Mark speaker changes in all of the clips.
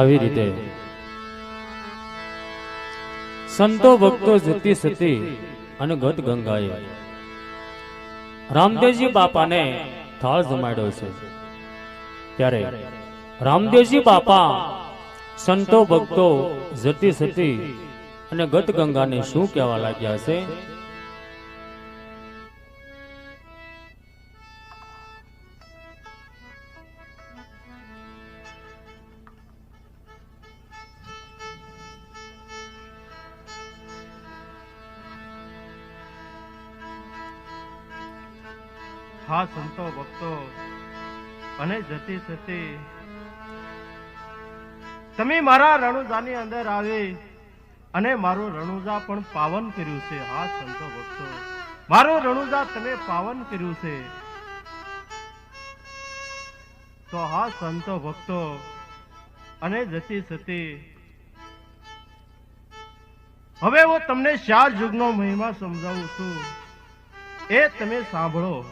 Speaker 1: આવી રીતે. સંતો ભક્તો જતી સતી અને ગત ગંગાએ. રામદેવજી બાપાને થાળ જમાડ્યો છે. ત્યારે રામદેવજી બાપા સંતો ભક્તો જતી સતી અને ગત ગંગાને શું કહેવા લાગ્યા છે?
Speaker 2: સંતો, ભક્તો, અને જતી સતી તમે મારા રણુજાની અંદર આવી અને મારું રણુજા પણ પાવન કર્યું છે. હા, સંતો, ભક્તો. મારું રણુજા તમે પાવન કર્યું છે. તો હા, સંતો, ભક્તો, અને જતી સતી હવે હું તમને ચાર યુગનો મહિમા સમજાવું છું. એ તમે સાંભળો.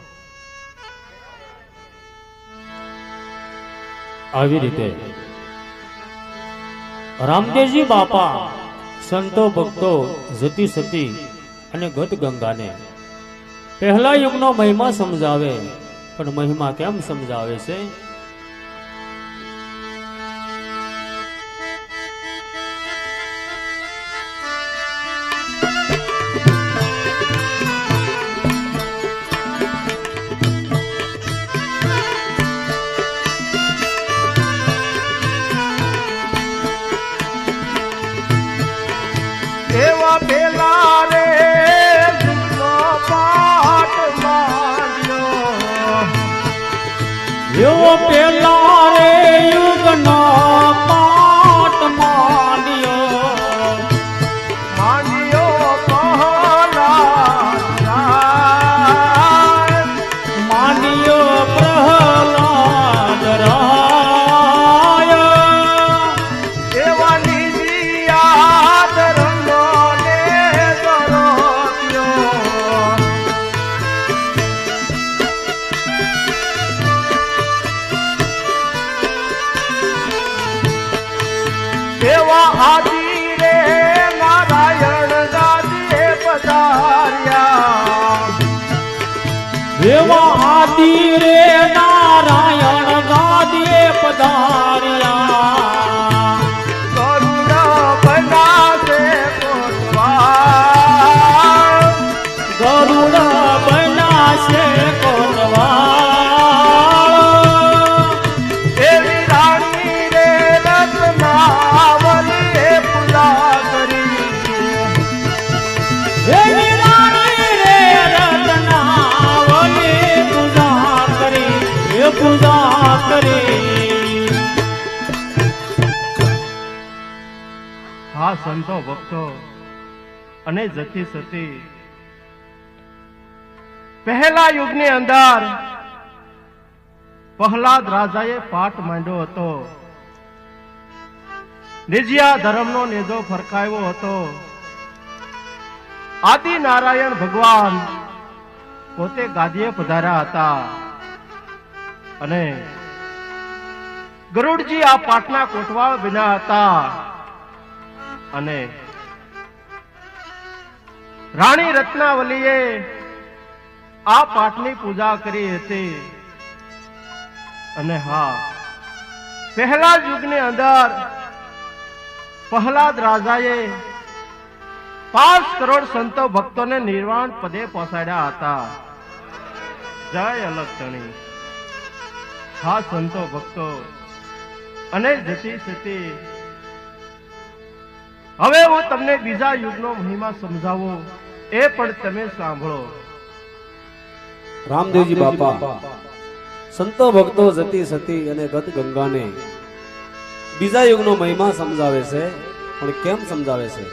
Speaker 1: આવી રીતે રામદેવજી બાપા, સંતો ભક્તો, જતી સતી અને ગત ગંગાને પહેલા યુગનો મહિમા સમજાવે, પણ મહિમા કેમ સમજાવે છે?
Speaker 2: ભક્તો અને જતી સતી પહેલા યુગની અંદર પ્રહલાદ રાજાએ પાઠ માંડ્યો હતો. નિજિયા ધર્મનો નેજો ફરકાવ્યો હતો. આદિ નારાયણ ભગવાન પોતે ગાદીએ પધાર્યા હતા. અને ગરુડજી આ પાટના કોટવાળ બન્યા હતા. અને રાણી રત્નાવલીએ આ પાઠની પૂજા કરી હતી. અને હા, પહેલા યુગની અંદર પ્રહલાદ રાજાએ પાંચ કરોડ સંતો ભક્તોને નિર્વાણ પદે પહોંચાડ્યા હતા. જય અલગ તણી હા સંતો ભક્તો, અને જતી સતી હવે હું તમને બીજા યુગનો મહિમા સમજાવો. એ પણ તમે સાંભળો.
Speaker 3: રામદેવજી બાપા, સંતો ભક્તો જતી સતી અને ગત ગંગાને બીજા યુગનો મહિમા સમજાવે છે, પણ કેમ સમજાવે છે?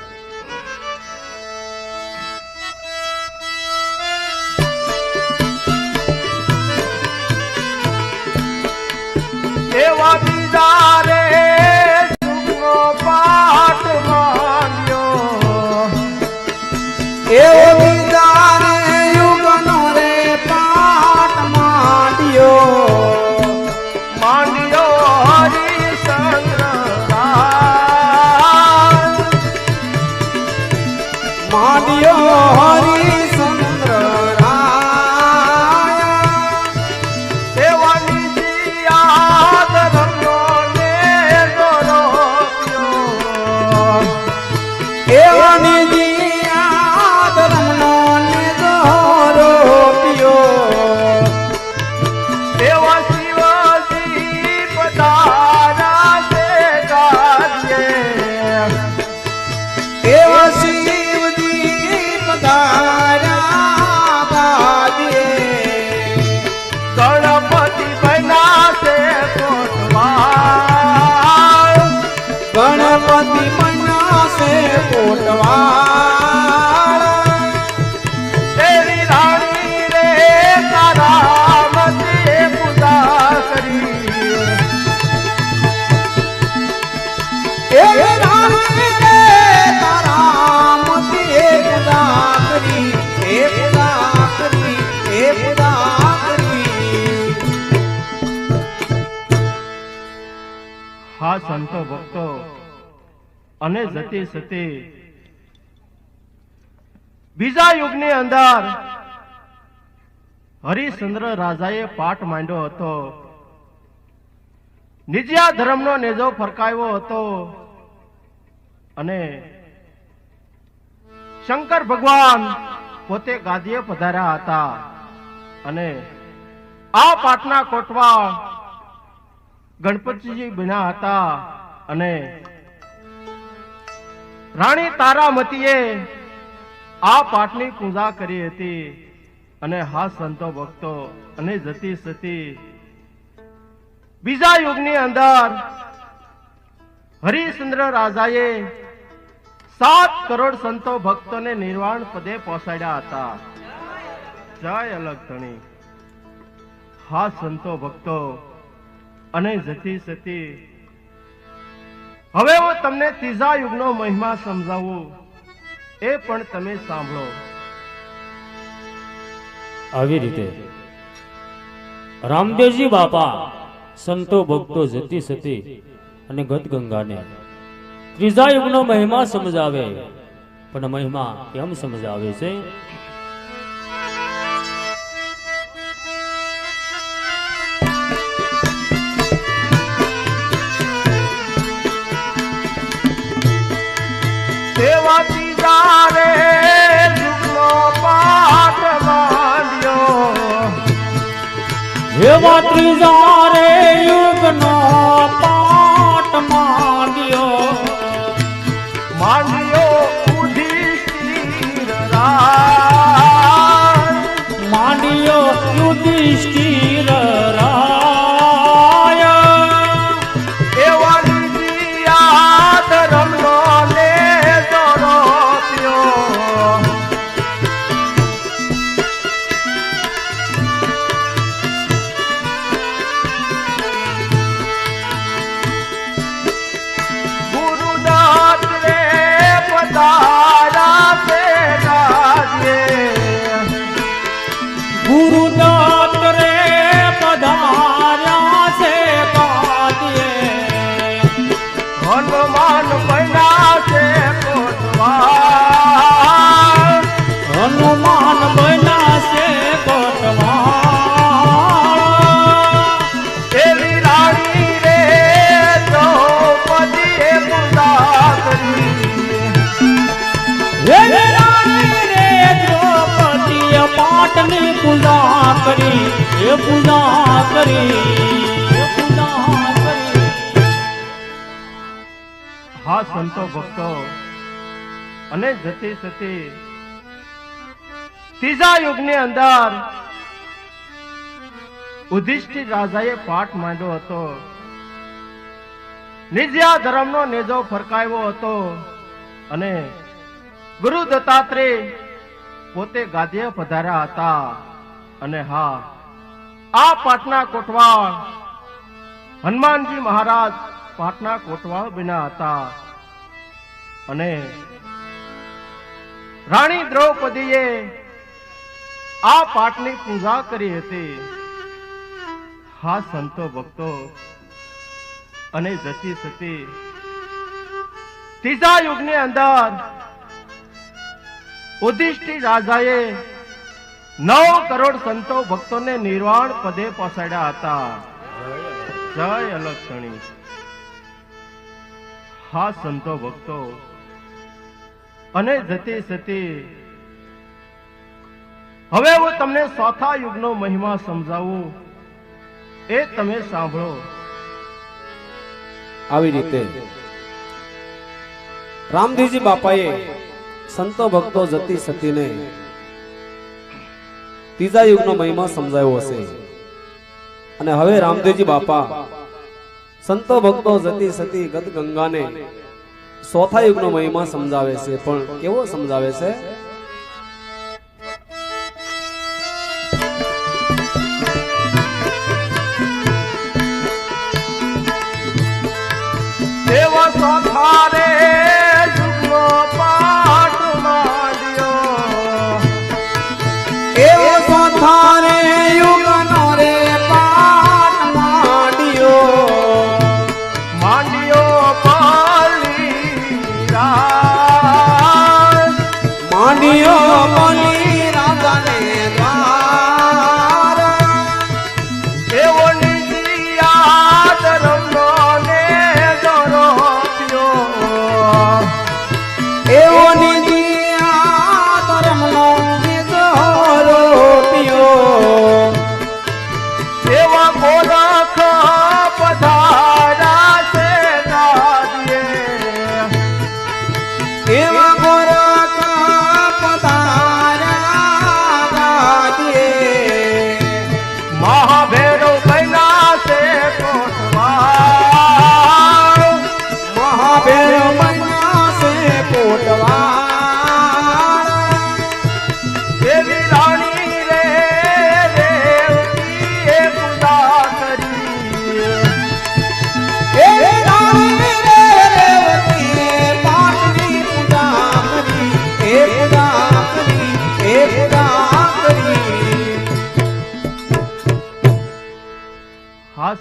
Speaker 2: હા સંતો ભક્તો અને જતી સતી બીજા યુગની અંદર હરિશ્ચંદ્ર રાજાએ પાઠ માંડ્યો હતો. નિજ્યા ધર્મનો નેજો ફરકાવ્યો હતો અને શંકર ભગવાન પોતે ગાદીએ પધાર્યા હતા અને આ પાટના કોટવા ગણપતિજી બન્યા હતા અને રાણી તારામતીએ આ પાઠની પૂજા કરી હતી અને હા સંતો ભક્તો અને જતી સતી બીજા યુગની અંદર હરિશ્ચંદ્ર રાજાએ સાત કરોડ સંતો ભક્તોને નિર્વાણ પદે પહોંચાડ્યા હતા. જય અલગ ધણી. હા સંતો ભક્તો અને જતી સતી હવે હું તમને ત્રીજા યુગનો મહિમા સમજાવું. એ પણ તમે સાંભળો.
Speaker 1: આવી રીતે. રામદેવજી બાપા સંતો ભક્તો જતી સતી અને ગત ગંગાને ત્રીજા યુગનો મહિમા સમજાવે. પણ મહિમા કેમ સમજાવે છે? એવા
Speaker 2: સંતો ભક્તો, અને જતી સતી ત્રીજા યુગની અંદર ઉધિષ્ઠિર રાજાએ પાઠ માંડ્યો હતો. નિજ્યા ધર્મનો નેજો ફરકાવ્યો હતો અને ગુરુ દત્તાત્રેય પોતે ગાદીએ પધાર્યા હતા. અને હા, આ પાટના કોટવાળ હનુમાનજી મહારાજ પાટના કોટવાળ બન્યા હતા. અને રાણી દ્રૌપદીએ આ પાઠની પૂજા કરી હતી. હા, સંતો ભક્તો, અને જતી સતી ત્રીજા યુગની અંદર ઉદિષ્ટિ રાજાએ નવ કરોડ સંતો ભક્તોને નિર્વાણ પદે પસાડ્યા હતા. જય અલક્ષણી. હા, સંતો ભક્તો અને જતી સતી હવે હું તમને ચોથા યુગનો મહિમા સમજાવું. એ તમે સાંભળો.
Speaker 3: આવી રીતે રામદેવજી બાપાએ સંતો ભક્તો જતી સતીને ત્રીજા યુગનો મહિમા સમજાવ્યો હશે. અને હવે રામદેવજી બાપા સંતો ભક્તો જતી સતી ગત ગંગાને ચોથા યુગનો મહિમા સમજાવે છે. પણ કેવો સમજાવે છે?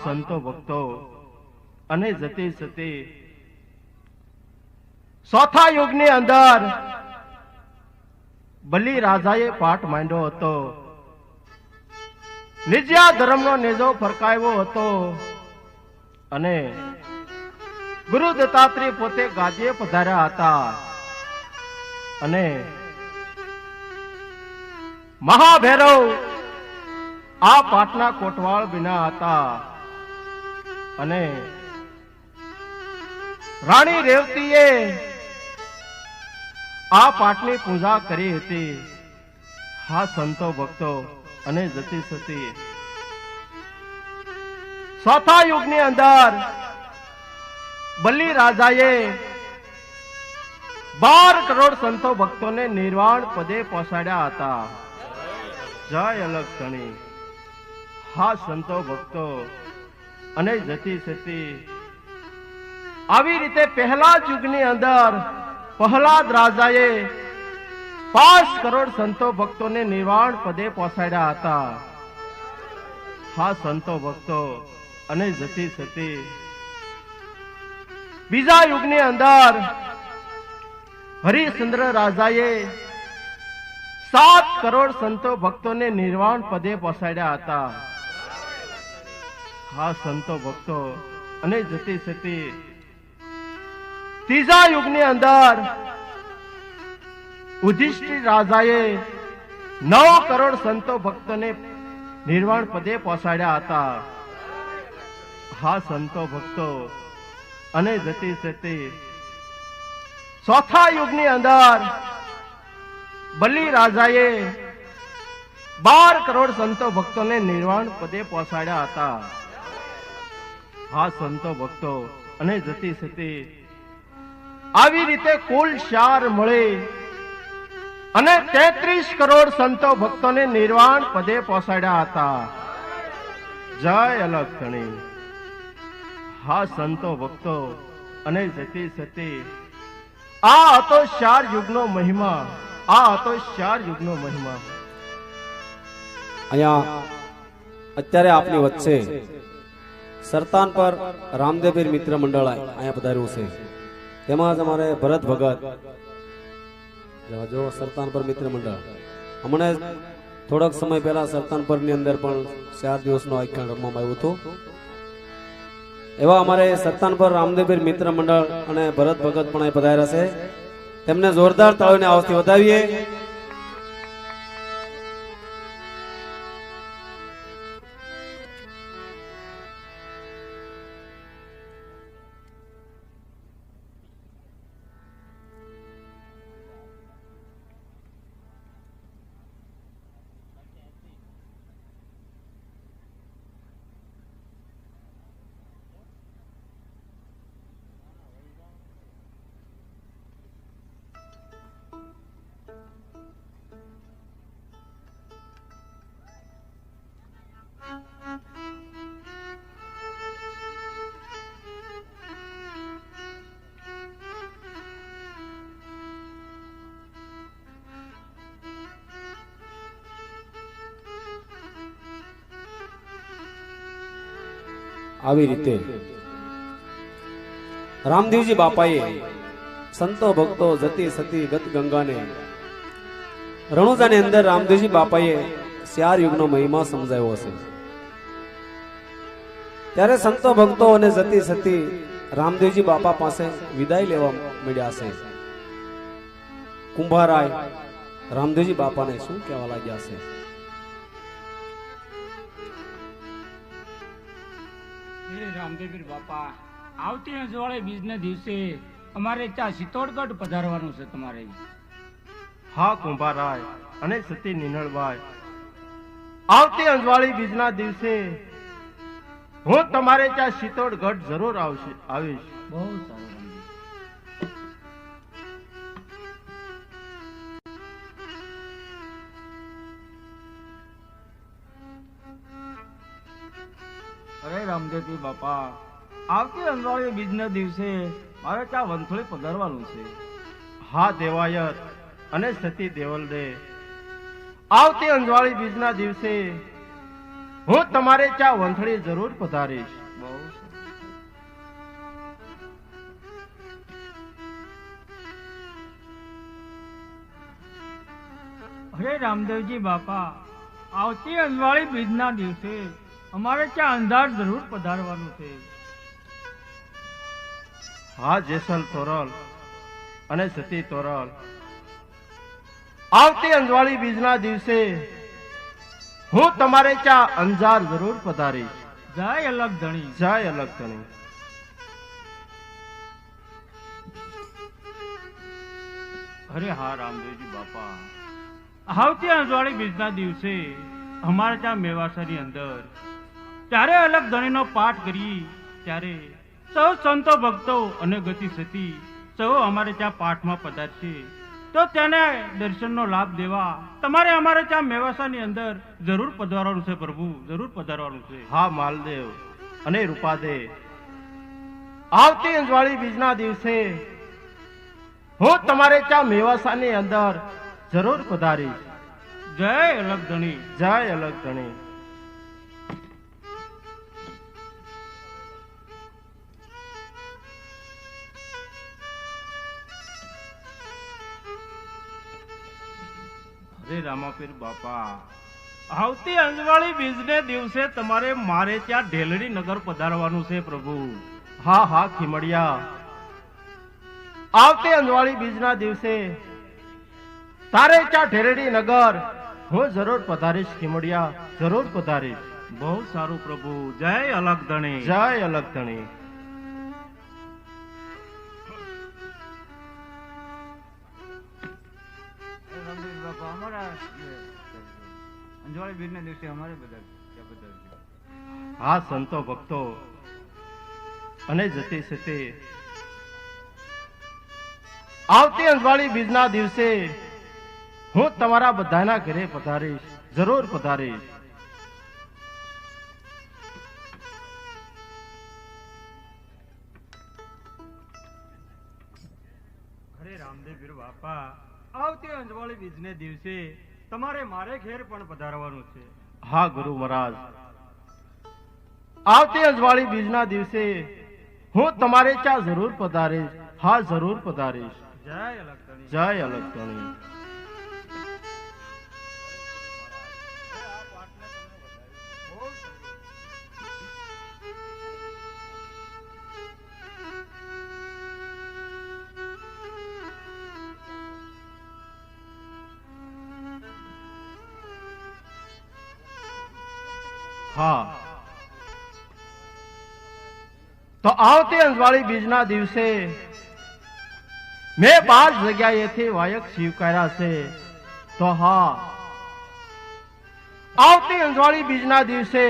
Speaker 2: સંતો ભક્તો અને જતે સતી ચોથા યુગની અંદર બલિ રાજાએ પાઠ માંડ્યો હતો. નિજ્યા ધર્મનો નેજો ફરકાવ્યો હતો અને ગુરુ દત્તાત્રેય પોતે ગાદીએ પધાર્યા હતા અને મહાભૈરવ આ પાટના કોટવાળ બિના હતા. અને રાણી રેવતીએ આ પાઠની પૂજા કરી હતી. હા, સંતો ભક્તો, અને જતી સતી. ચોથા યુગની અંદર બલિ રાજાએ બાર કરોડ સંતો ભક્તોને નિર્વાણ પદે પહોંચાડ્યા હતા. જય અલગ ધણી હા, સંતો ભક્તો અને જતી સતી આવી રીતે પહેલા યુગની અંદર પ્રહલાદ રાજાએ પાંચ કરોડ સંતો ભક્તોને નિર્વાણ પદે પહોંચાડ્યા હતા. હા, સંતો ભક્તો, અને જતી સતી બીજા યુગની અંદર હરિશ્ચંદ્ર રાજાએ સાત કરોડ સંતો ભક્તોને નિર્વાણ પદે પહોંચાડ્યા હતા. હા સંતો ભક્તો અને જતી સતી ત્રીજા યુગની અંદર યુધિષ્ઠિર રાજાએ નવ કરોડ સંતો ભક્તોને નિર્વાણ પદે પહોંચાડ્યા હતા. હા, સંતો ભક્તો અને જતી સતી ચોથા યુગની અંદર બલિ રાજાએ બાર કરોડ સંતો ભક્તોને નિર્વાણ પદે પહોંચાડ્યા હતા. હા સંતો ભક્તો, અને જતી સતી, આવી રીતે કુલ ચાર મળે. અને તેત્રીસ કરોડ સંતો ભક્તોને નિર્વાણ પદે પહોંચાડ્યા હતા. જય અલગ ધણી. હા સંતો ભક્તો, અને જતી સતી, આ હતો ચાર યુગનો મહિમા, આ હતો ચાર યુગનો મહિમા.
Speaker 3: અહીંયા અત્યારે આપની વચ્ચે સરતાન પર રામદેવીર મિત્ર મંડળ અહીંયા પધાર્યું છે. તેમાં જ અમારે ભરત ભગત. જો સરતાન પર મિત્ર મંડળ. હમણાં થોડાક સમય પહેલા સરતાન પરની અંદર પણ ચાર દિવસનો આખ્યાન રમવામાં આવ્યું હતું. એવા અમારે સરતાન પર રામદેવીર મિત્ર મંડળ અને ભરત ભગત પણ અહીં પધાર્યા છે. તેમને જોરદાર તાળીને આવતી વધાવીએ. આવી રીતે. રામદેવજી બાપાએ સંતો ભક્તો જતી સતી ગત ગંગાને રણુજાની અંદર રામદેવજી બાપાએ ચાર યુગનો મહિમા સમજાવ્યો હશે. ત્યારે સંતો ભક્તો અને જતી સતી રામદેવજી બાપા પાસે વિદાય લેવા મળ્યા છે કુંભારાય રામદેવજી બાપાને શું કહેવા લાગ્યા છે
Speaker 4: હે રામદેવીર બાપા આવતી અજવાળે બીજના દિવસે અમારે ત્યાં ચિત્તોડગઢ પધારવાનું છે તમારે.
Speaker 2: હા કુંભારાય અને સતી નિનળભાઈ આવતી અંજવાળી બીજના દિવસે હું તમારે ત્યાં ચિત્તોડગઢ જરૂર આવશે આવીશ.
Speaker 4: બહુ સારું.
Speaker 5: રામદેવજી બાપા. આવતી રંગવાળી બીજના દિવસે મારે ત્યાં વંથળી પધારવાનું છે.
Speaker 2: હા દેવાયત. અને સતી દેવલદે. આવતી અંજવાળી બીજના દિવસે હું તમારે ત્યાં વંથળી જરૂર પધારીશ.
Speaker 4: અરે રામદેવજી બાપા આવતી અંજવાળી બીજના દિવસે અમારે ત્યાં અંધાર જરૂર પધારવાનું છે.
Speaker 2: હા જેસલ તોરલ અને સતી તોરલ. આવતી અંજવાળી બીજના દિવસે હું તમારે ત્યાં અંજાર જરૂર પધારીશ.
Speaker 4: જય અલગ ધણી.
Speaker 2: જય અલગ ધણી.
Speaker 4: અરે હા રામદેવજી બાપા. આવતી અજવાળી બીજના દિવસે અમારે ત્યાં મેવાસાની અંદર ત્યારે અલગ ધણીનો પાઠ કરી ત્યારે સૌ સંતો ભક્તો અને ગતિ સતી સૌ અમારે ત્યાં પાઠમાં પધારશે. તો તેને દર્શનનો લાભ દેવા તમારે અમારે ત્યાં મેવાસાની અંદર જરૂર પધારવાનું છે પ્રભુ જરૂર પધારવાનું છે.
Speaker 2: હા માલદેવ અને રૂપાદે આવતી અંજવાળી બીજના દિવસે હું તમારે ત્યાં મેવાસાની અંદર જરૂર પધારીશ.
Speaker 4: જય અલગ ધણી.
Speaker 2: જય અલગ ધણી.
Speaker 4: અરે રામાપીર બાપા. આવતી અંજવાળી બીજને દિવસે તમારે મારે ત્યાં ઢેલડી નગર પધારવાનું છે પ્રભુ.
Speaker 2: હા હા ખીમડિયા. આવતી અંજવાળી બીજના દિવસે તારે ત્યાં ઢેલડી નગર હું જરૂર પધારીશ ખીમડિયા જરૂર પધારીશ.
Speaker 4: બહુ સારું પ્રભુ. જય અલગ ધણી
Speaker 2: જય અલગ ધણી
Speaker 5: અંજવાળી બીજના દિવસે અમારે બધા
Speaker 2: હા સંતો ભક્તો અને જતી સતી. આવતી અંજવાળી બીજના દિવસે હું તમારા બધાના ઘરે પધારીશ જરૂર પધારીશ.
Speaker 4: અરે રામદેવ બાપા આવતી અંજવાળી બીજને દિવસે તમારે મારે ઘેર પણ પધારવાનું છે.
Speaker 2: હા ગુરુ મહારાજ. આવતી અજવાળી બીજના દિવસે હું તમારે ચા જરૂર પધારીશ. હા જરૂર પધારીશ.
Speaker 4: જય અલગ
Speaker 2: જય અલગ હા. તો આવતી અંજવાળી બીજના દિવસે મેં બાર જગ્યાએથી વાયક સ્વીકાર્યા છે. તો હા. આવતી અંજવાળી બીજના દિવસે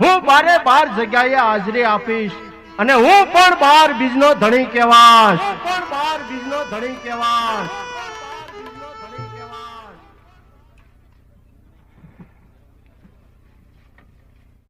Speaker 2: હું બારે બાર જગ્યાએ હાજરી આપીશ અને હું પણ બાર બીજનો ધણી કહેવાશ. પણ બાર બીજનો ધણી કહેવાશ.